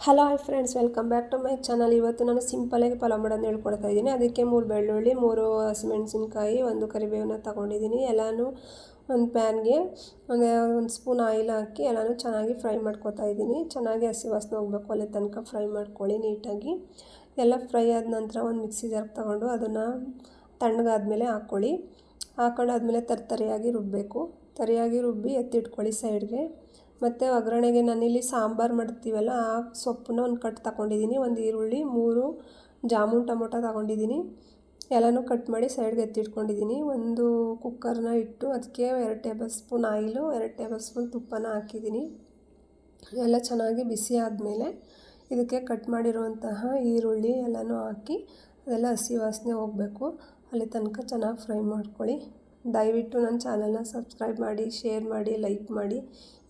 Hello hi friends welcome back to my channel ಇವತ್ತು ನಾನು ಸಿಂಪಲಾಗಿ ಪಲಾವ್ ಮಾಡೋದು ಹೇಳ್ಕೊಡ್ತಾ ಇದ್ದೀನಿ. ಅದಕ್ಕೆ ಮೂರು ಬೆಳ್ಳುಳ್ಳಿ, ಮೂರು ಹಸಿಮೆಣಸಿನ್ಕಾಯಿ, ಒಂದು ಕರಿಬೇವನ್ನ ತಗೊಂಡಿದ್ದೀನಿ. ಎಲ್ಲನೂ ಒಂದು ಪ್ಯಾನ್ಗೆ ಒಂದು ಒಂದು ಸ್ಪೂನ್ ಆಯಿಲ್ ಹಾಕಿ ಎಲ್ಲಾನು ಚೆನ್ನಾಗಿ ಫ್ರೈ ಮಾಡ್ಕೊತಾ ಇದ್ದೀನಿ. ಚೆನ್ನಾಗಿ ಹಸಿ ವಾಸನೆ ಹೋಗಬೇಕು. ಅಲ್ಲಿ ತನಕ ಫ್ರೈ ಮಾಡ್ಕೊಳ್ಳಿ ನೀಟಾಗಿ. ಎಲ್ಲ ಫ್ರೈ ಆದ ನಂತರ ಒಂದು ಮಿಕ್ಸಿ ಜಾರ್ಗೆ ತಗೊಂಡು ಅದನ್ನು ತಣ್ಣಗಾದ್ಮೇಲೆ ಹಾಕ್ಕೊಳ್ಳಿ ಹಾಕೊಂಡಾದ್ಮೇಲೆ ತರ್ತರಿಯಾಗಿ ರುಬ್ಬಬೇಕು ತರಿಯಾಗಿ ರುಬ್ಬಿ ಎತ್ತಿಟ್ಕೊಳ್ಳಿ ಸೈಡ್ಗೆ ಮತ್ತು ಒಗ್ಗರಣೆಗೆ ನಾನಿಲ್ಲಿ ಸಾಂಬಾರು ಮಾಡ್ತೀವಲ್ಲ, ಆ ಸೊಪ್ಪನ್ನ ಒಂದು ಕಟ್ ತಗೊಂಡಿದ್ದೀನಿ ಒಂದು ಈರುಳ್ಳಿ, ಮೂರು ಜಾಮೂನ್ ಟೊಮೊಟೊ ತಗೊಂಡಿದ್ದೀನಿ ಎಲ್ಲನೂ ಕಟ್ ಮಾಡಿ ಸೈಡ್ಗೆ ಎತ್ತಿಟ್ಕೊಂಡಿದ್ದೀನಿ ಒಂದು ಕುಕ್ಕರ್ನ ಇಟ್ಟು ಅದಕ್ಕೆ ಎರಡು ಟೇಬಲ್ ಸ್ಪೂನ್ ಆಯಿಲು, ಎರಡು ಟೇಬಲ್ ಸ್ಪೂನ್ ತುಪ್ಪನ ಹಾಕಿದ್ದೀನಿ ಎಲ್ಲ ಚೆನ್ನಾಗಿ ಬಿಸಿ ಆದಮೇಲೆ ಇದಕ್ಕೆ ಕಟ್ ಮಾಡಿರುವಂತಹ ಈರುಳ್ಳಿ ಎಲ್ಲನೂ ಹಾಕಿ, ಅದೆಲ್ಲ ಹಸಿ ವಾಸನೆ ಹೋಗಬೇಕು. ಅಲ್ಲಿ ತನಕ ಚೆನ್ನಾಗಿ ಫ್ರೈ ಮಾಡ್ಕೊಳ್ಳಿ. ದಯವಿಟ್ಟು ನನ್ನ ಚಾನಲ್ನ ಸಬ್ಸ್ಕ್ರೈಬ್ ಮಾಡಿ, ಶೇರ್ ಮಾಡಿ, ಲೈಕ್ ಮಾಡಿ.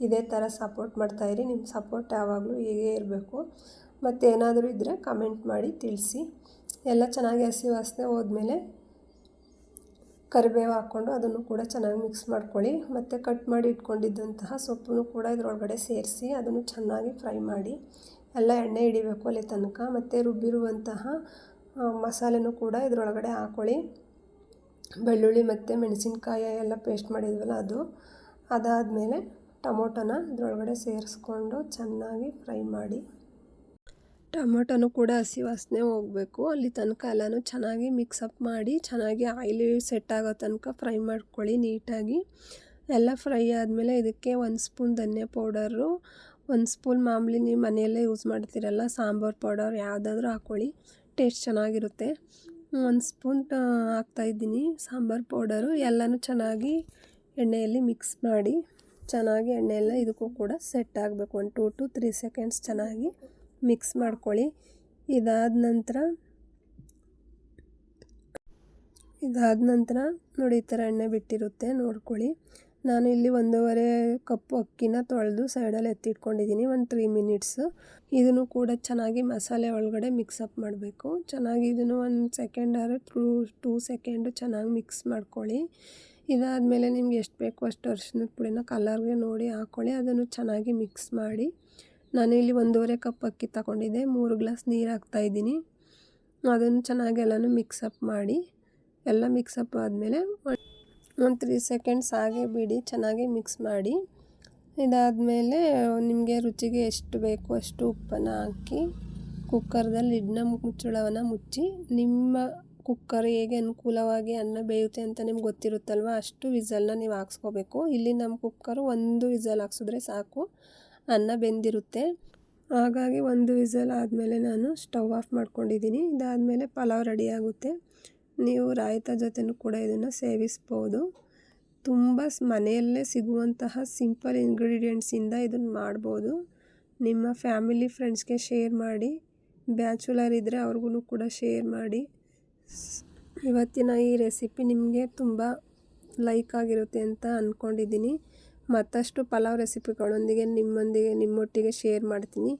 ಇದೇ ಥರ ಸಪೋರ್ಟ್ ಮಾಡ್ತಾಯಿರಿ ನಿಮ್ಮ ಸಪೋರ್ಟ್ ಯಾವಾಗಲೂ ಹೀಗೆ ಇರಬೇಕು. ಮತ್ತು ಏನಾದರೂ ಇದ್ದರೆ ಕಮೆಂಟ್ ಮಾಡಿ ತಿಳಿಸಿ. ಎಲ್ಲ ಚೆನ್ನಾಗಿ ಹಸಿ ವಾಸನೆ ಹೋದ್ಮೇಲೆ ಕರಿಬೇವು ಹಾಕ್ಕೊಂಡು ಅದನ್ನು ಕೂಡ ಚೆನ್ನಾಗಿ ಮಿಕ್ಸ್ ಮಾಡ್ಕೊಳ್ಳಿ. ಮತ್ತು ಕಟ್ ಮಾಡಿ ಇಟ್ಕೊಂಡಿದ್ದಂತಹ ಸೊಪ್ಪನ್ನು ಕೂಡ ಇದರೊಳಗಡೆ ಸೇರಿಸಿ ಅದನ್ನು ಚೆನ್ನಾಗಿ ಫ್ರೈ ಮಾಡಿ. ಎಲ್ಲ ಎಣ್ಣೆ ಹಿಡಿಬೇಕು ಅಲ್ಲಿ ತನಕ. ಮತ್ತು ರುಬ್ಬಿರುವಂತಹ ಮಸಾಲೆನೂ ಕೂಡ ಇದರೊಳಗಡೆ ಹಾಕ್ಕೊಳ್ಳಿ ಬೆಳ್ಳುಳ್ಳಿ ಮತ್ತು ಮೆಣಸಿನ್ಕಾಯಿ ಎಲ್ಲ ಪೇಸ್ಟ್ ಮಾಡಿದ್ವಲ್ಲ ಅದು, ಅದಾದಮೇಲೆ ಟೊಮೊಟೊನ ಇದರೊಳಗಡೆ ಸೇರಿಸ್ಕೊಂಡು ಚೆನ್ನಾಗಿ ಫ್ರೈ ಮಾಡಿ. ಟೊಮೊಟೊನೂ ಕೂಡ ಹಸಿ ವಾಸನೆ ಹೋಗಬೇಕು. ಅಲ್ಲಿ ತನಕ ಎಲ್ಲನೂ ಚೆನ್ನಾಗಿ ಮಿಕ್ಸಪ್ ಮಾಡಿ, ಚೆನ್ನಾಗಿ ಆಯಿಲ್ ಸೆಟ್ ಆಗೋ ತನಕ ಫ್ರೈ ಮಾಡ್ಕೊಳ್ಳಿ ನೀಟಾಗಿ. ಎಲ್ಲ ಫ್ರೈ ಆದಮೇಲೆ ಇದಕ್ಕೆ ಒಂದು ಸ್ಪೂನ್ ಧನಿಯಾ ಪೌಡರು, ಒಂದು ಸ್ಪೂನ್ ಮಾಮೂಲಿ ನೀವು ಮನೆಯಲ್ಲೇ ಯೂಸ್ ಮಾಡ್ತೀರಲ್ಲ, ಸಾಂಬಾರು ಪೌಡರ್ ಯಾವುದಾದ್ರೂ ಹಾಕ್ಕೊಳ್ಳಿ ಟೇಸ್ಟ್ ಚೆನ್ನಾಗಿರುತ್ತೆ. ಒಂದು ಸ್ಪೂನ್ ಹಾಕ್ತಾಯಿದ್ದೀನಿ ಸಾಂಬಾರು ಪೌಡರು ಎಲ್ಲನೂ ಚೆನ್ನಾಗಿ ಎಣ್ಣೆಯಲ್ಲಿ ಮಿಕ್ಸ್ ಮಾಡಿ, ಚೆನ್ನಾಗಿ ಎಣ್ಣೆ ಎಲ್ಲ ಇದಕ್ಕೂ ಕೂಡ ಸೆಟ್ ಆಗಬೇಕು. ಒಂದು ಟೂ ಟು ತ್ರೀ ಸೆಕೆಂಡ್ಸ್ ಚೆನ್ನಾಗಿ ಮಿಕ್ಸ್ ಮಾಡ್ಕೊಳ್ಳಿ. ಇದಾದ ನಂತರ ಇದಾದ ನಂತರ ನೋಡಿ ಈ ಥರ ಎಣ್ಣೆ ಬಿಟ್ಟಿರುತ್ತೆ, ನೋಡ್ಕೊಳ್ಳಿ. ನಾನು ಇಲ್ಲಿ ಒಂದೂವರೆ ಕಪ್ ಅಕ್ಕಿನ ತೊಳೆದು ಸೈಡಲ್ಲಿ ಎತ್ತಿಟ್ಕೊಂಡಿದ್ದೀನಿ, ಒಂದು ತ್ರೀ ಮಿನಿಟ್ಸು ಇದನ್ನು ಕೂಡ ಚೆನ್ನಾಗಿ ಮಸಾಲೆ ಒಳಗಡೆ ಮಿಕ್ಸಪ್ ಮಾಡಬೇಕು. ಚೆನ್ನಾಗಿ ಇದನ್ನು ಒಂದು ಸೆಕೆಂಡ್ ಆರು ಟೂ ಟೂ ಸೆಕೆಂಡು ಚೆನ್ನಾಗಿ ಮಿಕ್ಸ್ ಮಾಡ್ಕೊಳ್ಳಿ. ಇದಾದಮೇಲೆ ನಿಮ್ಗೆ ಎಷ್ಟು ಬೇಕು ಅಷ್ಟು ಅರಿಶಿನದ ಪುಡಿನ ಕಲರ್ಗೆ ನೋಡಿ ಹಾಕ್ಕೊಳ್ಳಿ ಅದನ್ನು ಚೆನ್ನಾಗಿ ಮಿಕ್ಸ್ ಮಾಡಿ. ನಾನು ಇಲ್ಲಿ ಒಂದೂವರೆ ಕಪ್ ಅಕ್ಕಿ ತಗೊಂಡಿದ್ದೆ, ಮೂರು ಗ್ಲಾಸ್ ನೀರು ಹಾಕ್ತಾಯಿದ್ದೀನಿ ಅದನ್ನು ಚೆನ್ನಾಗಿ ಎಲ್ಲನೂ ಮಿಕ್ಸಪ್ ಮಾಡಿ. ಎಲ್ಲ ಮಿಕ್ಸಪ್ ಆದಮೇಲೆ ಒಂದು ತ್ರೀ ಸೆಕೆಂಡ್ಸ್ ಹಾಗೆ ಬಿಡಿ, ಚೆನ್ನಾಗಿ ಮಿಕ್ಸ್ ಮಾಡಿ. ಇದಾದಮೇಲೆ ನಿಮಗೆ ರುಚಿಗೆ ಎಷ್ಟು ಬೇಕು ಅಷ್ಟು ಉಪ್ಪನ್ನು ಹಾಕಿ, ಕುಕ್ಕರ್ದಲ್ಲಿ ಇಡ್ನ ಮುಚ್ಚಳವನ್ನು ಮುಚ್ಚಿ, ನಿಮ್ಮ ಕುಕ್ಕರ್ ಹೇಗೆ ಅನುಕೂಲವಾಗಿ ಅನ್ನ ಬೇಯುತ್ತೆ ಅಂತ ನಿಮ್ಗೆ ಗೊತ್ತಿರುತ್ತಲ್ವ, ಅಷ್ಟು ವಿಸಲ್ನ ನೀವು ಹಾಕ್ಸ್ಕೋಬೇಕು. ಇಲ್ಲಿ ನಮ್ಮ ಕುಕ್ಕರು ಒಂದು ವಿಸಲ್ ಹಾಕ್ಸಿದ್ರೆ ಸಾಕು, ಅನ್ನ ಬೆಂದಿರುತ್ತೆ. ಹಾಗಾಗಿ ಒಂದು ವಿಸಲ್ ಆದಮೇಲೆ ನಾನು ಸ್ಟವ್ ಆಫ್ ಮಾಡ್ಕೊಂಡಿದ್ದೀನಿ. ಇದಾದಮೇಲೆ ಪಲಾವ್ ರೆಡಿ ಆಗುತ್ತೆ. ನೀವು ರಾಯ್ತ ಜೊತೆನೂ ಕೂಡ ಇದನ್ನು ಸೇವಿಸ್ಬೋದು. ತುಂಬ ಮನೆಯಲ್ಲೇ ಸಿಗುವಂತಹ ಸಿಂಪಲ್ ಇಂಗ್ರೀಡಿಯೆಂಟ್ಸಿಂದ ಇದನ್ನು ಮಾಡ್ಬೋದು. ನಿಮ್ಮ ಫ್ಯಾಮಿಲಿ ಫ್ರೆಂಡ್ಸ್ಗೆ ಶೇರ್ ಮಾಡಿ, ಬ್ಯಾಚುಲರ್ ಇದ್ದರೆ ಅವ್ರಿಗೂ ಕೂಡ ಶೇರ್ ಮಾಡಿ. ಇವತ್ತಿನ ಈ ರೆಸಿಪಿ ನಿಮಗೆ ತುಂಬ ಲೈಕ್ ಆಗಿರುತ್ತೆ ಅಂತ ಅಂದ್ಕೊಂಡಿದ್ದೀನಿ ಮತ್ತಷ್ಟು ಪಲಾವ್ ರೆಸಿಪಿಗಳೊಂದಿಗೆ ನಿಮ್ಮೊಂದಿಗೆ, ನಿಮ್ಮೊಟ್ಟಿಗೆ ಶೇರ್ ಮಾಡ್ತೀನಿ.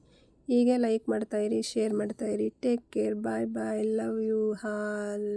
ಹೀಗೆ ಲೈಕ್ ಮಾಡ್ತಾಯಿರಿ share ಮಾಡ್ತಾಯಿರಿ take care, bye bye, love you all